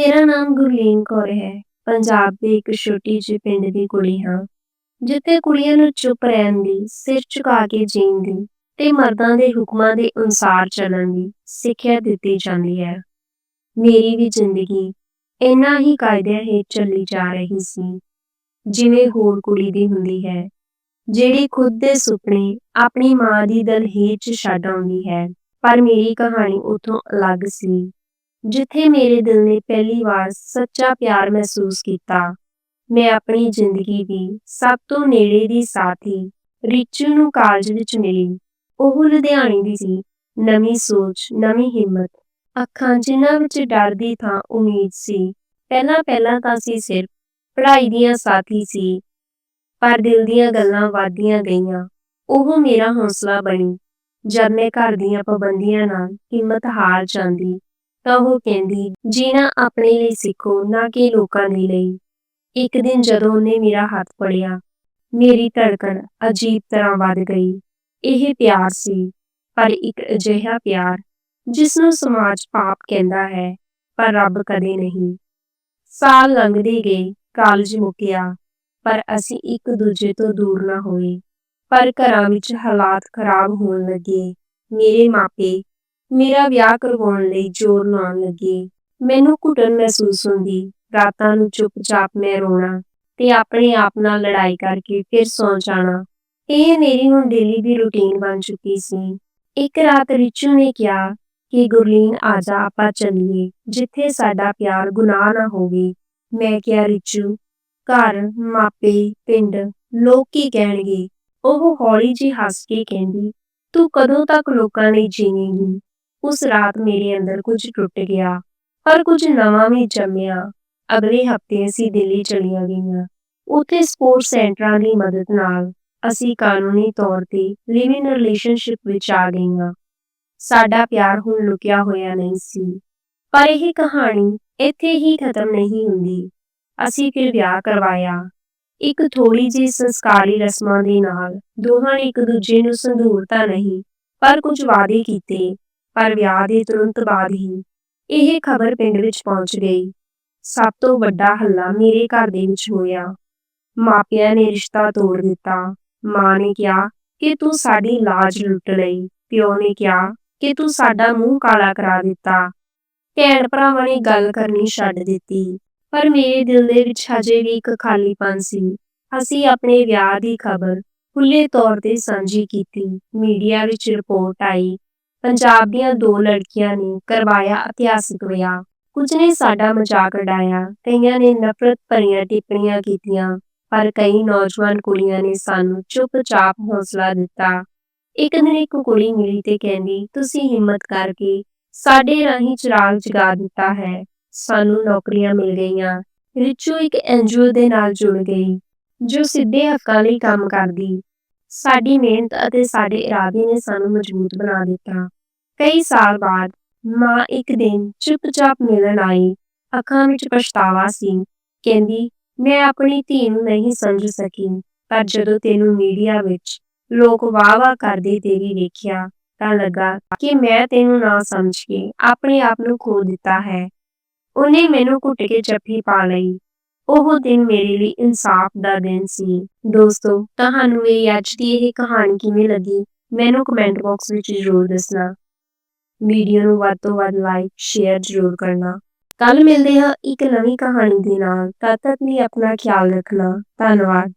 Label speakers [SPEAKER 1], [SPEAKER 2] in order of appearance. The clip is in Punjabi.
[SPEAKER 1] ਮੇਰਾ ਨਾਮ ਗੁਰਲੀਨ ਕੌਰ ਹੈ। ਪੰਜਾਬ ਦੇ ਇੱਕ ਛੋਟੀ ਜਿਹੀ ਪਿੰਡ ਦੀ ਕੁੜੀ ਹਾਂ। ਜਿੱਥੇ ਕੁੜੀਆਂ ਨੂੰ ਚੁੱਪ ਰਹਿਣ ਦੀ, ਸਿਰ ਝੁਕਾ ਕੇ ਜੀਣ ਦੀ ਤੇ ਮਰਦਾਂ ਦੇ ਹੁਕਮਾਂ ਦੇ ਅਨੁਸਾਰ ਚੱਲਣ ਦੀ ਸਿੱਖਿਆ ਦਿੱਤੀ ਜਾਂਦੀ ਹੈ। ਮੇਰੀ ਵੀ ਜ਼ਿੰਦਗੀ ਇੰਨਾ ਹੀ ਕਾਇਦਿਆਂ ਹੇਠ ਚੱਲੀ ਜਾ ਰਹੀ ਸੀ, ਜਿਵੇਂ ਹੋਰ ਕੁੜੀ ਦੀ ਹੁੰਦੀ ਹੈ, ਜਿਹੜੀ ਖੁਦ ਦੇ ਸੁਪਨੇ ਆਪਣੀ ਮਾਂ ਦੀ ਦਲਹੇਜ ਛੱਡ ਆਉਂਦੀ ਹੈ। ਪਰ ਮੇਰੀ ਕਹਾਣੀ ਉਥੋਂ ਅਲੱਗ ਸੀ। ਜਿੱਥੇ ਮੇਰੇ ਦਿਲ ਨੇ ਪਹਿਲੀ ਵਾਰ ਸੱਚਾ ਪਿਆਰ ਮਹਿਸੂਸ ਕੀਤਾ, ਮੈਂ ਆਪਣੀ ਜ਼ਿੰਦਗੀ ਦੀ ਸਭ ਤੋਂ ਨੇੜੇ ਦੀ ਸਾਥੀ ਰਿਚੂ ਨੂੰ ਕਾਲਜ ਵਿੱਚ ਮਿਲੀ। ਉਹ ਲੁਧਿਆਣੇ ਦੀ ਸੀ। ਨਵੀਂ ਸੋਚ, ਨਵੀਂ ਹਿੰਮਤ, ਅੱਖਾਂ ਜਿਨ੍ਹਾਂ ਵਿੱਚ ਡਰ ਦੀ ਥਾਂ ਉਮੀਦ ਸੀ। ਪਹਿਲਾਂ ਪਹਿਲਾਂ ਤਾਂ ਸੀ ਸਿਰਫ ਪੜ੍ਹਾਈ ਦੀਆਂ ਸਾਥੀ ਸੀ, ਪਰ ਦਿਲ ਦੀਆਂ ਗੱਲਾਂ ਵਧਦੀਆਂ ਗਈਆਂ। ਉਹ ਮੇਰਾ ਹੌਸਲਾ ਬਣੀ, ਜਦ ਮੈਂ ਘਰ ਦੀਆਂ ਪਾਬੰਦੀਆਂ ਨਾਲ ਹਿੰਮਤ ਹਾਰ ਜਾਂਦੀ। ਤਾਂ ਉਹ ਕਹਿੰਦੀ, ਜੀਣਾ ਆਪਣੇ ਲਈ ਸਿੱਖੋ, ਨਾ ਕਿ ਲੋਕਾਂ ਦੇ ਲਈ। ਇੱਕ ਦਿਨ ਜਦੋਂ ਉਹਨੇ ਮੇਰਾ ਹੱਥ ਫੜਿਆ, ਮੇਰੀ ਧੜਕਣ ਅਜੀਬ ਤਰ੍ਹਾਂ ਵੱਧ ਗਈ। ਇਹ ਪਿਆਰ ਸੀ, ਪਰ ਇੱਕ ਅਜਿਹਾ ਪਿਆਰ ਜਿਸ ਨੂੰ ਸਮਾਜ ਪਾਪ ਕਹਿੰਦਾ ਹੈ, ਪਰ ਰੱਬ ਕਦੇ ਨਹੀਂ। ਸਾਲ ਲੰਘਦੇ ਗਏ, ਕਾਲਜ ਮੁੱਕਿਆ, ਪਰ ਅਸੀਂ ਇੱਕ ਦੂਜੇ ਤੋਂ ਦੂਰ ਨਾ ਹੋਏ। ਪਰ ਘਰਾਂ ਵਿੱਚ ਹਾਲਾਤ ਖਰਾਬ ਹੋਣ ਲੱਗੇ। ਮੇਰੇ ਮਾਪੇ ਮੇਰਾ ਵਿਆਹ ਕਰਵਾਉਣ ਲਈ ਜ਼ੋਰ ਲਾਉਣ ਲੱਗੇ। ਮੈਨੂੰ ਘੁਟਨ ਮਹਿਸੂਸ ਹੁੰਦੀ। ਰਾਤਾਂ ਨੂੰ ਚੁੱਪਚਾਪ ਮੈਂ ਰੋਣਾ ਤੇ ਆਪਣੇ ਆਪ ਨਾਲ ਲੜਾਈ ਕਰਕੇ ਫਿਰ ਸੌਂ ਜਾਣਾ। ਇਹ ਮੇਰੀ ਹੁਣ ਡੇਲੀ ਦੀ ਰੁਟੀਨ ਬਣ ਚੁੱਕੀ ਸੀ। ਇੱਕ ਰਾਤ ਰਿਚੂ ਨੇ ਕਿਹਾ ਕਿ ਗੁਰਲੀਨ, ਆ ਜਾ ਆਪਾਂ ਚੱਲੀਏ, ਜਿੱਥੇ ਸਾਡਾ ਪਿਆਰ ਗੁਨਾਹ ਨਾ ਹੋਵੇ। ਮੈਂ ਕਿਹਾ, ਰਿਚੂ, ਘਰ, ਮਾਪੇ, ਪਿੰਡ, ਲੋਕ ਕੀ ਕਹਿਣਗੇ? ਉਹ ਹੌਲੀ ਜਿਹੀ ਹੱਸ ਕੇ ਕਹਿੰਦੀ, ਤੂੰ ਕਦੋਂ ਤੱਕ ਲੋਕਾਂ ਲਈ ਜੀਵੇਂਗੀ? ਉਸ ਰਾਤ ਮੇਰੇ ਅੰਦਰ ਕੁਝ ਟੁੱਟ ਗਿਆ ਪਰ ਕੁਝ ਨਵਾਂ ਵੀ ਜੰਮਿਆ। ਅਗਲੇ ਹਫ਼ਤੇ ਅਸੀਂ ਦਿੱਲੀ ਚਲੀਆਂ ਗਈਆਂ। ਉੱਥੇ ਸਪੋਰਟ ਸੈਂਟਰਾਂ ਦੀ ਮਦਦ ਨਾਲ ਅਸੀਂ ਕਾਨੂੰਨੀ ਤੌਰ ਤੇ ਲਿਵ ਇਨ ਰਿਲੇਸ਼ਨਸ਼ਿਪ ਵਿੱਚ ਆ ਗਈਆਂ। ਸਾਡਾ ਪਿਆਰ ਹੁਣ ਲੁਕਿਆ ਹੋਇਆ ਨਹੀਂ ਸੀ। ਪਰ ਇਹ ਕਹਾਣੀ ਇੱਥੇ ਹੀ ਖਤਮ ਨਹੀਂ ਹੁੰਦੀ। ਅਸੀਂ ਫਿਰ ਵਿਆਹ ਕਰਵਾਇਆ। ਇੱਕ ਥੋੜੀ ਜਿਹੀ ਸੰਸਕਾਰੀ ਰਸਮਾਂ ਦੇ ਨਾਲ ਦੋਹਾਂ ਨੇ ਇੱਕ ਦੂਜੇ ਨੂੰ ਸੰਧੂਰ ਤਾਂ ਨਹੀਂ, ਪਰ ਕੁਝ ਵਾਅਦੇ ਕੀਤੇ। ਪਰ ਵਿਆਹ ਦੇ ਤੁਰੰਤ ਬਾਅਦ ਹੀ ਇਹ ਖਬਰ ਪਿੰਡ ਵਿੱਚ ਪਹੁੰਚ ਗਈ। ਸਭ ਤੋਂ ਵੱਡਾ ਹੱਲਾ ਮੇਰੇ ਘਰ ਦੇ ਵਿੱਚ ਹੋਇਆ। ਮਾਪਿਆਂ ਨੇ ਰਿਸ਼ਤਾ ਤੋੜ ਦਿੱਤਾ। ਮਾਂ ਨੇ ਕਿਹਾ ਕਿ ਤੂੰ ਸਾਡੀ ਲਾਜ ਲੁੱਟ ਲਈ। ਪਿਓ ਨੇ ਕਿਹਾ ਕਿ ਤੂੰ ਸਾਡਾ ਮੂੰਹ ਕਾਲਾ ਕਰਾ ਦਿੱਤਾ। ਭੈਣ ਭਰਾਵਾਂ ਨੇ ਗੱਲ ਕਰਨੀ ਛੱਡ ਦਿੱਤੀ। ਪਰ ਮੇਰੇ ਦਿਲ ਦੇ ਵਿੱਚ ਹਜੇ ਵੀ ਇੱਕ ਖਾਲੀਪਨ ਸੀ। ਅਸੀਂ ਆਪਣੇ ਵਿਆਹ ਦੀ ਖਬਰ ਖੁੱਲੇ ਤੌਰ ਤੇ ਸਾਂਝੀ ਕੀਤੀ। ਮੀਡੀਆ ਵਿੱਚ ਰਿਪੋਰਟ ਆਈ ਪੰਜਾਬ ਦੀਆਂ ਦੋ ਲੜਕੀਆਂ ਨੇ ਕਰਵਾਇਆ ਇਤਿਹਾਸਿਕ ਵਿਆਹ। ਕੁਝ ਨੇ ਸਾਡਾ ਮਜ਼ਾਕ ਉਡਾਇਆ, ਕਈਆਂ ਨੇ ਨਫ਼ਰਤ ਭਰੀਆਂ ਟਿੱਪਣੀਆਂ ਕੀਤੀਆਂ, ਪਰ ਕਈ ਨੌਜਵਾਨ ਕੁੜੀਆਂ ਨੇ ਸਾਨੂੰ ਚੁੱਪਚਾਪ ਹੌਸਲਾ ਦਿੱਤਾ। ਇੱਕ ਦਿਨ ਇੱਕ ਕੁੜੀ ਮਿਲੀ ਤੇ ਕਹਿੰਦੀ, ਤੁਸੀਂ ਹਿੰਮਤ ਕਰਕੇ ਸਾਡੇ ਰਾਹੀਂ ਚਿਰਾਗ ਜਗਾ ਦਿੱਤਾ ਹੈ। ਸਾਨੂੰ ਨੌਕਰੀਆਂ ਮਿਲ ਗਈਆਂ। ਰਿਚੂ ਇੱਕ ਐਨਜੀਓ ਦੇ ਨਾਲ ਜੁੜ ਗਈ, ਜੋ ਸਿੱਧੇ ਹੱਕਾਂ ਲਈ ਕੰਮ ਕਰਦੀ। ਸਾਡੀ ਮਿਹਨਤ ਅਤੇ ਸਾਡੇ ਇਰਾਦੇ ਨੇ ਸਾਨੂੰ ਮਜ਼ਬੂਤ ਬਣਾ ਦਿੱਤਾ। ਕਈ ਸਾਲ ਬਾਅਦ ਮਾਂ ਇੱਕ ਦਿਨ ਚੁੱਪਚਾਪ ਮਿਲਣ ਆਈ। ਅੱਖਾਂ ਵਿੱਚ ਪਛਤਾਵਾ ਸੀ। ਕਹਿੰਦੀ, ਮੈਂ ਆਪਣੀ ਧੀ ਨੂੰ ਨਹੀਂ ਸਮਝ ਸਕੀ, ਪਰ ਜਦੋਂ ਤੈਨੂੰ ਮੀਡੀਆ ਵਿੱਚ ਲੋਕ ਵਾਹ-ਵਾਹ ਕਰਦੇ ਤੇਰੀ ਵੇਖਿਆ, ਤਾਂ ਲੱਗਾ ਕਿ ਮੈਂ ਤੈਨੂੰ ਨਾ ਸਮਝ ਕੇ ਆਪਣੇ ਆਪ ਨੂੰ ਖੋ ਦਿੱਤਾ ਹੈ। ਉਹਨੇ ਮੈਨੂੰ ਘੁੱਟ ਕੇ ਜੱਫੀ ਪਾ ਲਈ। ਉਹ ਦਿਨ ਮੇਰੇ ਲਈ ਇਨਸਾਫ ਦਾ ਦਿਨ ਸੀ। ਦੋਸਤੋ, ਤੁਹਾਨੂੰ ਇਹ ਅੱਜ ਦੀ ਇਹ ਕਹਾਣੀ ਕਿਵੇਂ ਲੱਗੀ? ਮੈਨੂੰ ਕਮੈਂਟ ਬਾਕਸ ਵਿੱਚ ਜ਼ਰੂਰ ਦੱਸਣਾ। ਵੀਡੀਓ ਨੂੰ ਵੱਧ ਤੋਂ ਵੱਧ ਲਾਈਕ ਸ਼ੇਅਰ ਜ਼ਰੂਰ ਕਰਨਾ। ਕੱਲ ਮਿਲਦੇ ਹਾਂ ਇੱਕ ਨਵੀਂ ਕਹਾਣੀ ਦੇ ਨਾਲ। ਤਦ ਤੱਕ ਲਈ ਆਪਣਾ ਖਿਆਲ ਰੱਖਣਾ। ਧੰਨਵਾਦ।